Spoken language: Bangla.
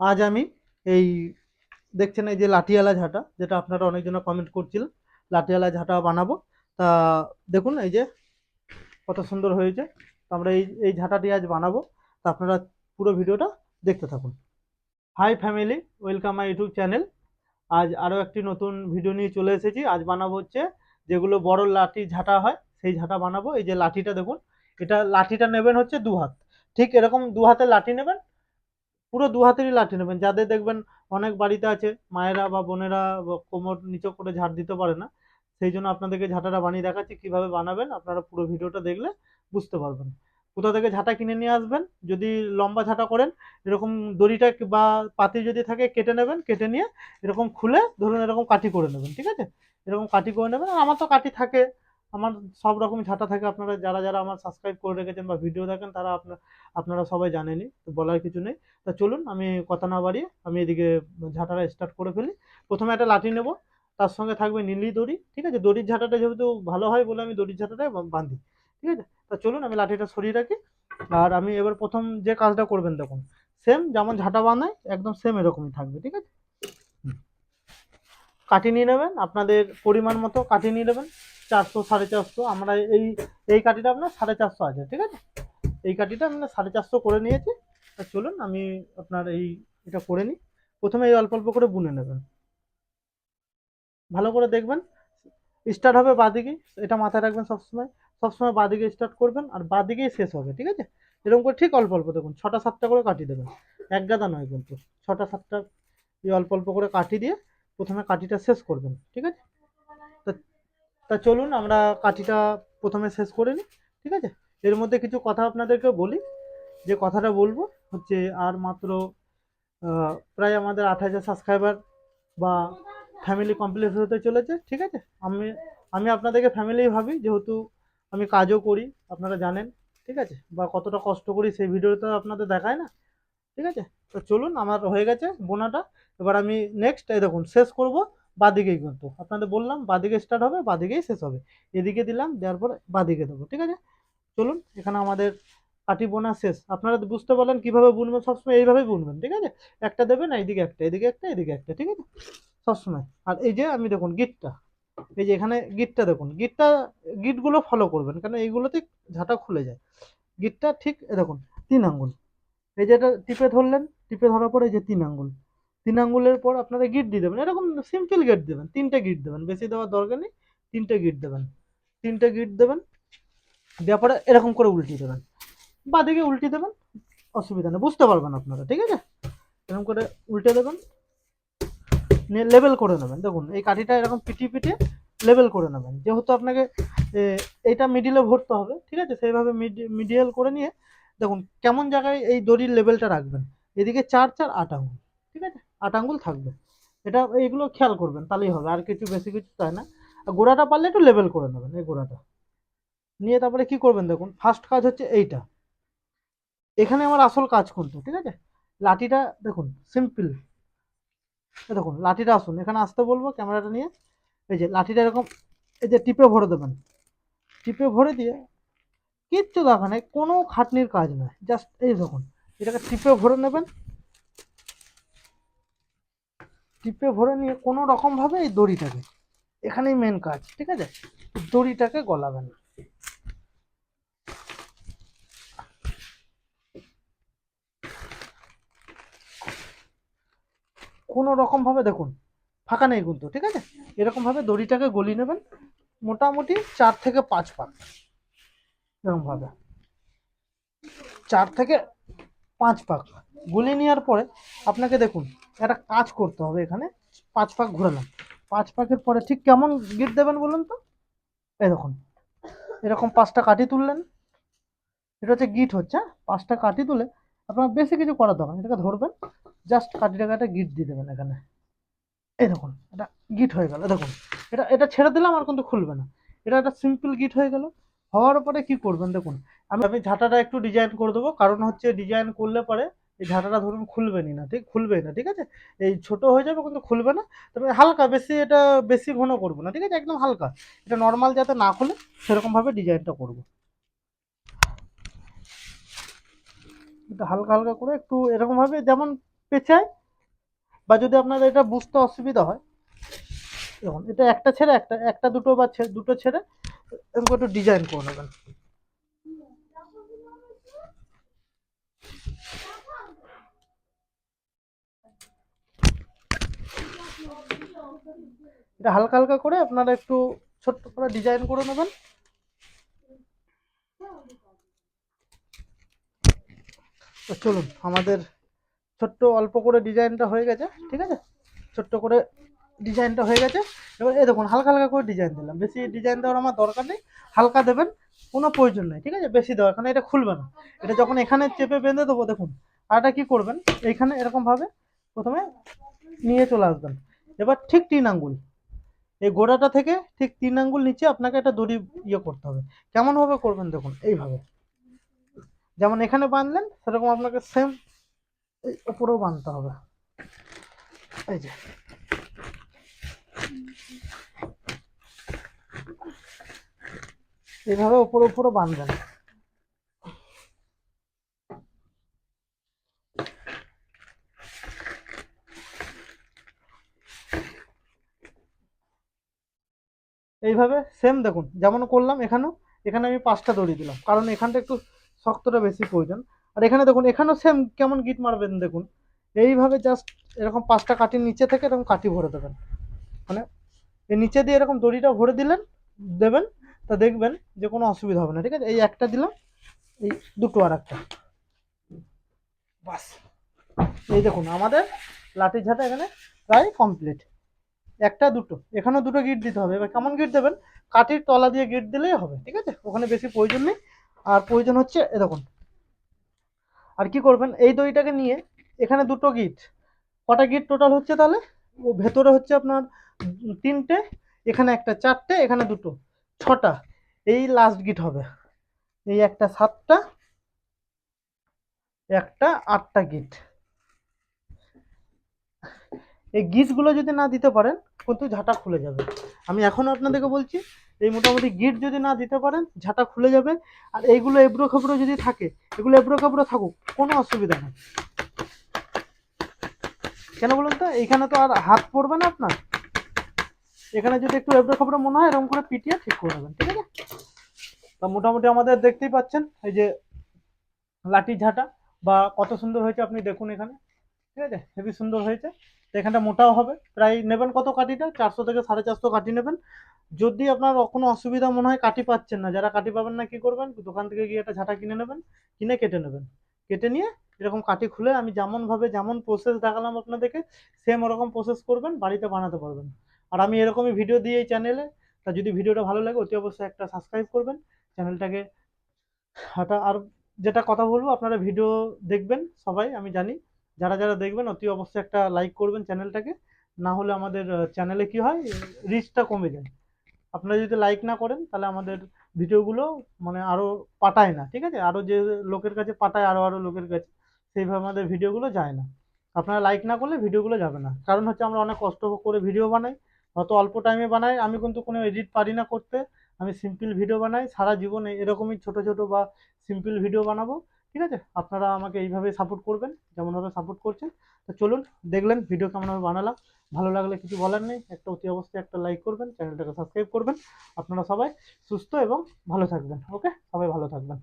আজ আমি এই দেখছেন এই যে লাঠিয়ালা ঝাঁটা, যেটা আপনারা অনেকজন কমেন্ট করছিলেন, লাঠিয়ালা ঝাঁটা বানাবো। তা দেখুন এই যে কত সুন্দর হয়েছে। আমরা এই এই ঝাঁটাটি আজ বানাবো। তা আপনারা পুরো ভিডিওটা দেখতে থাকুন। Hi family welcome my YouTube channel আজ আরও একটি নতুন ভিডিও নিয়ে চলে এসেছি। আজ বানাবো হচ্ছে যেগুলো বড় লাঠি ঝাঁটা হয়, সেই ঝাঁটা বানাবো। এই যে লাঠিটা দেখুন, এটা লাঠিটা নেবেন হচ্ছে দু হাত ঠিক এরকম দু হাতের লাঠি নেবেন পুরো দু হাতেরই লাঠি নেবেন। যাদের দেখবেন অনেক বাড়িতে আছে, মায়েরা বা বোনেরা কোমর নিচু করে ঝাড় দিতে পারে না, সেই জন্য আপনাদেরকে ঝাঁটাটা বানিয়ে দেখাচ্ছি, কীভাবে বানাবেন। আপনারা পুরো ভিডিওটা দেখলে বুঝতে পারবেন। কোথা থেকে ঝাঁটা কিনে নিয়ে আসবেন? যদি লম্বা ঝাঁটা করেন, এরকম দড়িটা বা পাতি যদি থাকে, কেটে নেবেন, কেটে নিয়ে এরকম খুলে ধরুন এরকম কাঠি করে নেবেন, ঠিক আছে? এরকম কাঠি করে নেবেন। আর আমার তো কাঠি থাকে আমার সব রকম ঝাঁটা থাকে। আপনারা যারা যারা আমার সাবস্ক্রাইব করে রেখেছেন বা ভিডিও দেখেন, তারা আপনার আপনারা সবাই জানেনই, তো বলার কিছু নেই। তা চলুন, আমি কথা না বাড়িয়ে আমি এদিকে ঝাঁটাটা স্টার্ট করে ফেলি। প্রথমে একটা লাঠি নেব, তার সঙ্গে থাকবে নীলি দড়ি, ঠিক আছে? দড়ির ঝাঁটাটা যেহেতু ভালো হয় বলে আমি দড়ির ঝাঁটাটাই বাঁধি, ঠিক আছে? তা চলুন, আমি লাঠিটা সরিয়ে রাখি। আর আমি এবার প্রথম যে কাজটা করবেন দেখুন সেম যেমন ঝাঁটা বাঁধায় একদম সেম এরকমই থাকবে, ঠিক আছে। কাঠি নিয়ে নেবেন, আপনাদের পরিমাণ মতো কাঠি নিয়ে নেবেন। চারশো, সাড়ে চারশো। আমরা এই এই কাঠিটা আপনার সাড়ে চারশো আছে, ঠিক আছে? এই কাঠিটা আমরা সাড়ে চারশো করে নিয়েছি। চলুন, আমি আপনার এই এটা করে নিই। প্রথমে এই অল্প অল্প করে বুনে নেবেন। ভালো করে দেখবেন। স্টার্ট হবে বাদিকে, এটা মাথায় রাখবেন সবসময়। সবসময় বাদিকে স্টার্ট করবেন আর বাদিকেই শেষ হবে, ঠিক আছে? এরকম করে ঠিক অল্প অল্প দেখুন, ছটা সাতটা করে কাটি দেবেন। এক গাদা নয় কিন্তু, ছটা সাতটা এই অল্প অল্প করে কাটি দিয়ে প্রথমে কাঠিটা শেষ করবেন, ঠিক আছে? তা চলুন আমরা কাঠিটা প্রথমে শেষ করে নিই, ঠিক আছে? এর মধ্যে কিছু কথা আপনাদেরকে বলি। যে কথাটা বলব হচ্ছে আর মাত্র প্রায় আমাদের আট হাজার সাবস্ক্রাইবার বা ফ্যামিলি কমপ্লিট হতে চলেছে, ঠিক আছে? আমি আমি আপনাদেরকে ফ্যামিলি ভাবি, যেহেতু আমি কাজও করি, আপনারা জানেন, ঠিক আছে? বা কতটা কষ্ট করি সেই ভিডিওটা আপনাদের দেখায় না, ঠিক আছে? তো চলুন, আমার হয়ে গেছে বোনাটা। এবার আমি নেক্সট এই দেখুন, শেষ করব। বাদিকেই কিন্তু। আপনাদের বললাম বাদিকে স্টার্ট হবে, বাদিকেই শেষ হবে। এদিকে দিলাম, দেওয়ার পর বাদিকে দেবো, ঠিক আছে? চলুন, এখানে আমাদের কাঠি বোনা শেষ। আপনারা বুঝতে পারলেন কীভাবে বুনবেন, সবসময় এইভাবেই বুনবেন, ঠিক আছে? একটা দেবেন এইদিকে একটা, এদিকে একটা এদিকে একটা, ঠিক আছে? সবসময়। আর এই যে আমি দেখুন গিটটা, এই যে এখানে গিটটা দেখুন, গিটটা, গিটগুলো ফলো করবেন কারণ এইগুলোতে ঝাঁটা খুলে যায়। গিটটা ঠিক দেখুন, তিন আঙ্গুল। এই যে এটা টিপে ধরলেন, টিপে ধরার পরে এই যে তিন আঙ্গুল। তিন আঙ্গুলের পর আপনারা গিট দিয়ে দেবেন। এরকম সিম্পল গিট দেবেন। তিনটে গিট দেবেন। বেশি দেওয়ার দরকার নেই। তিনটে গিট দেবেন। তিনটে গিট দেবেন। দেওয়ার পরে এরকম করে উল্টিয়ে দেবেন। বাদিকে উল্টে দেবেন। অসুবিধা নেই। বুঝতে পারবেন আপনারা, ঠিক আছে? এরকম করে উল্টে দেবেন। নিয়ে লেবেল করে নেবেন। দেখুন, এই কাঠিটা এরকম পিটিয়ে পিটিয়ে লেবেল করে নেবেন। যেহেতু আপনাকে এইটা মিডিলে ভরতে হবে, ঠিক আছে? সেইভাবে মিডিয়াল করে নিয়ে, দেখুন, কেমন জায়গায় এই দড়ির লেভেলটা রাখবেন। এদিকে চার চার আট আঙুল আট আঙ্গুল থাকবে। এটা এইগুলো খেয়াল করবেন, তাহলেই হবে। আর কিছু বেশি কিছু চাই না। আর গোড়াটা পারলে একটু লেবেল করে নেবেন এই গোড়াটা। নিয়ে তারপরে কি করবেন দেখুন ফার্স্ট কাজ হচ্ছে এইটা। এখানে আমার আসল কাজ করতো, ঠিক আছে? লাঠিটা দেখুন সিম্পল দেখুন, লাঠিটা আসুন। এখানে আসতে বলব ক্যামেরাটা নিয়ে। এই যে লাঠিটা এরকম, এই যে টিপে ভরে দেবেন। টিপে ভরে দিয়ে কিচ্ছু দেখা নেই, কোনো খাটনির কাজ নয় জাস্ট এই দেখুন, এটাকে টিপে ভরে নেবেন। টিপে ভরে নিয়ে কোনো রকমভাবে এই দড়িটাকে, এখানেই মেন কাজ, ঠিক আছে? দড়িটাকে গলাবেন কোনো রকমভাবে দেখুন, ফাঁকা নেই কিন্তু, ঠিক আছে? এরকমভাবে দড়িটাকে গলিয়ে নেবেন, মোটামুটি চার থেকে পাঁচ পাক, এরকমভাবে। চার থেকে পাঁচ পাক। গুলিয়ে নেওয়ার পরে আপনাকে দেখুন একটা কাজ করতে হবে এখানে। পাঁচ পাক ঘোরালাম পাঁচ পাকের পরে ঠিক কেমন গিট দেবেন বলুন তো? দেখুন, এরকম পাঁচটা কাঠি তুললেন। এটা হচ্ছে গিট হচ্ছে হ্যাঁ? পাঁচটা কাঠি তুলে আপনার বেশি কিছু করার দরকার। এটাকে ধরবেন। জাস্ট কাঠিটাকে একটা গিট দিয়ে দেবেন এখানে। এই দেখুন, এটা গিট হয়ে গেল। দেখুন, এটা এটা ছেড়ে দিলাম, আর কিন্তু খুলবে না। এটা একটা সিম্পল গিট হয়ে গেল। হওয়ার পরে কি করবেন দেখুন, আমি আমি ঝাঁটাটা একটু ডিজাইন করে দেবো। কারণ হচ্ছে ডিজাইন করলে পরে এই ঝাঁটাটা ধরুন খুলবেনই না, ঠিক? খুলবেই না, ঠিক আছে? এই ছোট হয়ে যাবে কিন্তু খুলবে না। তবে হালকা, বেশি এটা, বেশি ঘন করব না, ঠিক আছে? একদম হালকা। এটা নর্মাল যাতে না খুলে, সেরকমভাবে ডিজাইনটা করব। এটা হালকা হালকা করে একটু এরকমভাবে যেমন পেঁচায় বা যদি আপনার এটা বুঝতে অসুবিধা হয়, দেখুন, এটা একটা ছেড়ে, একটা একটা দুটো বা দুটো ছেড়ে, এরকম একটু ডিজাইন করে নেবেন। এটা হালকা হালকা করে আপনারা একটু ছোট্ট করে ডিজাইন করে নেবেন। তো চলুন, আমাদের ছোট্ট অল্প করে ডিজাইনটা হয়ে গেছে, ঠিক আছে? ছোট্ট করে ডিজাইনটা হয়ে গেছে। এবার এই দেখুন, হালকা হালকা করে ডিজাইন দিলাম। বেশি ডিজাইন দেওয়ার আমার দরকার নেই। হালকা দেবেন, কোনো প্রয়োজন নেই, ঠিক আছে? বেশি দেওয়ার, কারণ এটা খুলবে না। এটা যখন এখানে চেপে বেঁধে দেবো, দেখুন, আর এটা কি করবেন? এইখানে এরকমভাবে প্রথমে নিয়ে চলে আসবেন। এবার ঠিক তিন আঙ্গুল। এই গোড়াটা থেকে ঠিক তিন আঙ্গুল নিচে আপনাকে একটা দড়ি ইয়ে করতে হবে। কেমনভাবে করবেন দেখুন, এইভাবে। যেমন এখানে বাঁধলেন, সেরকম আপনাকে সেম এই উপরেও বাঁধতে হবে। এই যে। এইভাবে উপরে উপরে বাঁধবেন। এইভাবে সেম দেখুন, যেমন করলাম এখানেও, এখানে আমি পাঁচটা দড়ি দিলাম, কারণ এখানটা একটু শক্তটা বেশি প্রয়োজন। আর এখানে দেখুন, এখানেও সেম কেমন গিট মারবেন দেখুন, এইভাবে জাস্ট এরকম পাঁচটা কাঠির নিচে থেকে এরকম কাঠি ভরে দেবেন। মানে এই নিচে দিয়ে এরকম দড়িটা ভরে দিলেন, দেবেন, তা দেখবেন যে কোনো অসুবিধা হবে না, ঠিক আছে? এই একটা দিলাম, এই দুটো আর একটা। বাস। এই দেখুন, আমাদের লাঠি ঝাঁটা এখানে প্রায় কমপ্লিট একটা, দুটো। এখানেও দুটো গিট দিতে হবে। এবার কেমন গিট দেবেন? কাঠির তলা দিয়ে গিট দিলেই হবে, ঠিক আছে? ওখানে বেশি প্রয়োজন নেই। আর প্রয়োজন হচ্ছে, এ দেখুন। আর কি করবেন? এই দইটাকে নিয়ে এখানে দুটো গিট কটা গিট টোটাল হচ্ছে তাহলে? ও ভেতরে হচ্ছে আপনার তিনটে, এখানে একটা চারটে, এখানে দুটো। ছটা। এই লাস্ট গিট হবে। এই একটা সাতটা, একটা আটটা গিট এই গিটগুলো যদি না দিতে পারেন, কিন্তু ঝাঁটা খুলে যাবে। আমি এখনও আপনাদেরকে বলছি, এই মোটামুটি গিট যদি না দিতে পারেন, ঝাঁটা খুলে যাবে। আর এইগুলো এবড়ো খেবড়ো যদি থাকে, এগুলো এবড়ো খেবড়ো থাকুক, কোনো অসুবিধা নেই। কেন বলুন তো? এইখানে তো আর হাত পড়বে না আপনার। এখানে যদি একটু এবড়ো খেবড়ো মনে হয়, এরকম করে পিটিয়ে ঠিক করে দেবেন ঠিক আছে? তা মোটামুটি আমাদের দেখতেই পাচ্ছেন, এই যে লাঠি ঝাঁটা, বা কত সুন্দর হয়েছে আপনি দেখুন এখানে, ঠিক আছে? হেবি সুন্দর হয়েছে। এখানটা মোটাও হবে। প্রায় নেবেন কত কাঠিটা? চারশো থেকে সাড়ে চারশো কাঠি নেবেন। যদি আপনার কোনো অসুবিধা মনে হয় কাঠি পাচ্ছেন না, যারা কাঠি পাবেন না কি করবেন? দোকান থেকে গিয়ে একটা ঝাঁটা কিনে নেবেন, কিনে কেটে নেবেন। কেটে নিয়ে এরকম কাঠি খুলে আমি যেমনভাবে যেমন প্রসেস দেখালাম আপনাদেরকে সেম ওরকম প্রসেস করবেন, বাড়িতে বানাতে পারবেন। আর আমি এরকমই ভিডিও দিই এই চ্যানেলে তা যদি ভিডিওটা ভালো লাগে, অতি অবশ্যই একটা সাবস্ক্রাইব করবেন। চ্যানেলটাকে হাঁটা, আর যেটা কথা বলব, আপনারা ভিডিও দেখবেন সবাই, আমি জানি। যারা যারা দেখবেন, অতি অবশ্যই একটা লাইক করবেন চ্যানেলটাকে না হলে আমাদের চ্যানেলে কি হয় রিচটা কমে যায়। আপনারা যদি লাইক না করেন, তাহলে আমাদের ভিডিওগুলো মানে আরও পাঠায় না, ঠিক আছে? আরও যে লোকের কাছে পাঠায়, আরও আরও লোকের কাছে, সেইভাবে আমাদের ভিডিওগুলো যায় না। আপনারা লাইক না করলে ভিডিওগুলো যাবে না। কারণ হচ্ছে আমরা অনেক কষ্ট করে ভিডিও বানাই অত অল্প টাইমে বানাই। আমি কিন্তু কোনো এডিট পারি না করতে। আমি সিম্পল ভিডিও বানাই, সারা জীবনে এরকমই ছোট ছোট বা সিম্পল ভিডিও বানাবো। ঠিক আছে? আপনারা আমাকে এইভাবে সাপোর্ট করবেন, যেমনভাবে সাপোর্ট করছেন। তো চলুন, দেখলেন ভিডিও কেমনভাবে বানালাম। ভালো লাগলে কিছু বলার নেই, একটা অতি অবশ্যই একটা লাইক করবেন চ্যানেলটাকে সাবস্ক্রাইব করবেন। আপনারা সবাই সুস্থ এবং ভালো থাকবেন ওকে সবাই ভালো থাকবেন।